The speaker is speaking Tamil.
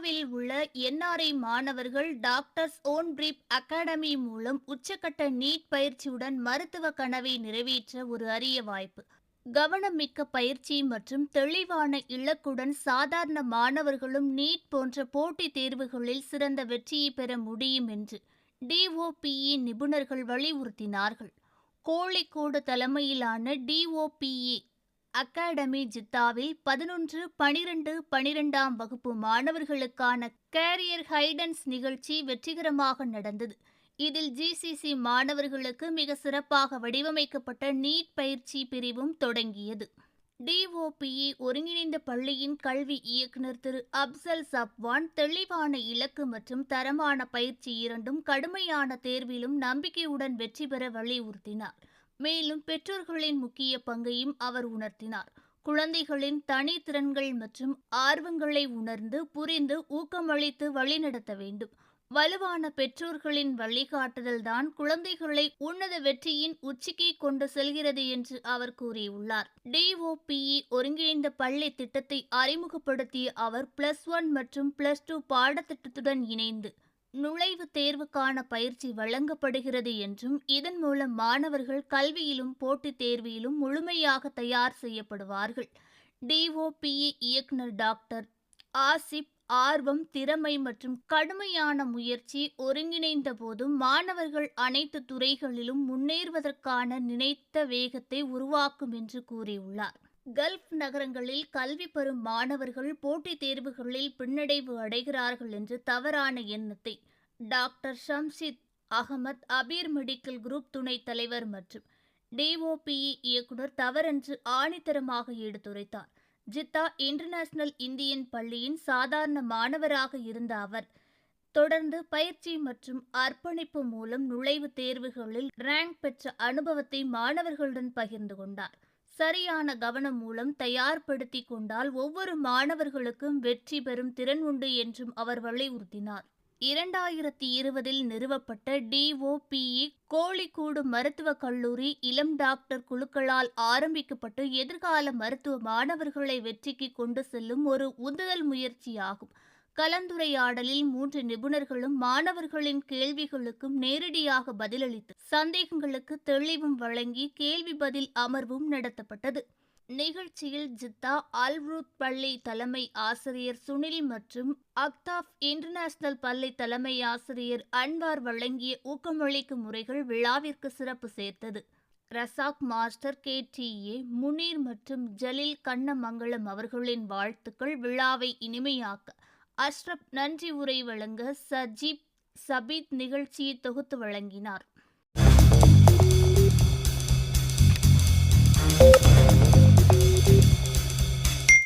ஜித்தாவில் உள்ள என்ஆர்ஐ மாணவர்கள் டாக்டர்ஸ் ஓன் பிரீப் அகாடமி மூலம் உச்சக்கட்ட நீட் பயிற்சியுடன் மருத்துவ கனவை நிறைவேற்ற ஒரு அரிய வாய்ப்பு. கவனமிக்க பயிற்சி மற்றும் தெளிவான இலக்குடன் சாதாரண மாணவர்களும் நீட் போன்ற போட்டித் தேர்வுகளில் சிறந்த வெற்றியை பெற முடியும் என்று டிஓபிஇ நிபுணர்கள் வலியுறுத்தினார்கள். கோழிக்கோடு தலைமையிலான டிஓபிஇ அகாடமி ஜித்தாவில் பதினொன்று பனிரெண்டு பனிரெண்டாம் வகுப்பு மாணவர்களுக்கான கேரியர் ஹைடன்ஸ் நிகழ்ச்சி வெற்றிகரமாக நடந்தது. இதில் ஜிசிசி மாணவர்களுக்கு மிக சிறப்பாக வடிவமைக்கப்பட்ட நீட் பயிற்சி பிரிவும் தொடங்கியது. டிஓபிஇ ஒருங்கிணைந்த பள்ளியின் கல்வி இயக்குநர் திரு அப்சல் சப்வான் தெளிவான இலக்கு மற்றும் தரமான பயிற்சி இரண்டும் கடுமையான தேர்விலும் நம்பிக்கையுடன் வெற்றி பெற வலியுறுத்தினார். மேலும் பெற்றோர்களின் முக்கிய பங்கையும் அவர் உணர்த்தினார். குழந்தைகளின் தனித்திறன்கள் மற்றும் ஆர்வங்களை உணர்ந்து புரிந்து ஊக்கமளித்து வழிநடத்த வேண்டும். வலுவான பெற்றோர்களின் வழிகாட்டுதல்தான் குழந்தைகளை உன்னத வெற்றியின் உச்சிக்கு கொண்டு செல்கிறது என்று அவர் கூறியுள்ளார். டிஓபிஇ ஒருங்கிணைந்த பள்ளி திட்டத்தை அறிமுகப்படுத்திய அவர் பிளஸ் ஒன் மற்றும் பிளஸ் டூ பாடத்திட்டத்துடன் இணைந்து நுழைவுத் தேர்வுக்கான பயிற்சி வழங்கப்படுகிறது என்றும் இதன் மூலம் மாணவர்கள் கல்வியிலும் போட்டித் தேர்விலும் முழுமையாக தயார் செய்யப்படுவார்கள். டிஓபிஇ இயக்குனர் டாக்டர் ஆசிப் ஆர்வம் திறமை மற்றும் கடுமையான முயற்சி ஒருங்கிணைந்த போதும் மாணவர்கள் அனைத்து துறைகளிலும் முன்னேறுவதற்கான நினைத்த வேகத்தை உருவாக்கும் என்று கூறியுள்ளார். கல்ஃப் நகரங்களில் கல்வி பெறும் மாணவர்கள் போட்டித் தேர்வுகளில் பின்னடைவு அடைகிறார்கள் என்று தவறான எண்ணத்தை doctor Shamshid Ahmed Abeer medical group துணைத் தலைவர் மற்றும் டிஓபிஇ இயக்குனர் தவறென்று ஆணித்தரமாக எடுத்துரைத்தார். ஜித்தா இன்டர்நேஷனல் இந்தியன் பள்ளியின் சாதாரண மாணவராக இருந்த அவர் தொடர்ந்து பயிற்சி மற்றும் அர்ப்பணிப்பு மூலம் நுழைவுத் தேர்வுகளில் ரேங்க் பெற்ற அனுபவத்தை மாணவர்களுடன் பகிர்ந்து கொண்டார். சரியான கவனம் மூலம் தயார்படுத்திக் கொண்டால் ஒவ்வொரு மாணவர்களுக்கும் வெற்றி பெறும் திறன் உண்டு என்றும் அவர் வலியுறுத்தினார். இரண்டாயிரத்தி இருபதில் நிறுவப்பட்ட டிஓபிஇ கோழிக்கூடு மருத்துவக் கல்லூரி இளம் டாக்டர் குழுக்களால் ஆரம்பிக்கப்பட்டு எதிர்கால மருத்துவ மாணவர்களை வெற்றிக்கு கொண்டு செல்லும் ஒரு உந்துதல் முயற்சியாகும். கலந்துரையாடலில் மூன்று நிபுணர்களும் மாணவர்களின் கேள்விகளுக்கும் நேரடியாக பதிலளித்து சந்தேகங்களுக்கு தெளிவும் வழங்கி கேள்வி பதில் அமர்வும் நடத்தப்பட்டது. நிகழ்ச்சியில் ஜித்தா அல்ரூத் பள்ளி தலைமை ஆசிரியர் சுனில் மற்றும் அக்தாப் இன்டர்நேஷனல் பள்ளி தலைமை ஆசிரியர் அன்வார் வழங்கிய ஊக்கமளிக்கும் முறைகள் விழாவிற்கு சிறப்பு சேர்த்தது. Razak master K. T. A. Muneer மற்றும் ஜலீல் கண்ணமங்கலம் அவர்களின் வாழ்த்துக்கள் விழாவை இனிமையாக்க அஷ்ரப் நன்றி உரை வழங்க சஜீப் சபீத் நிகழ்ச்சியை தொகுத்து வழங்கினார்.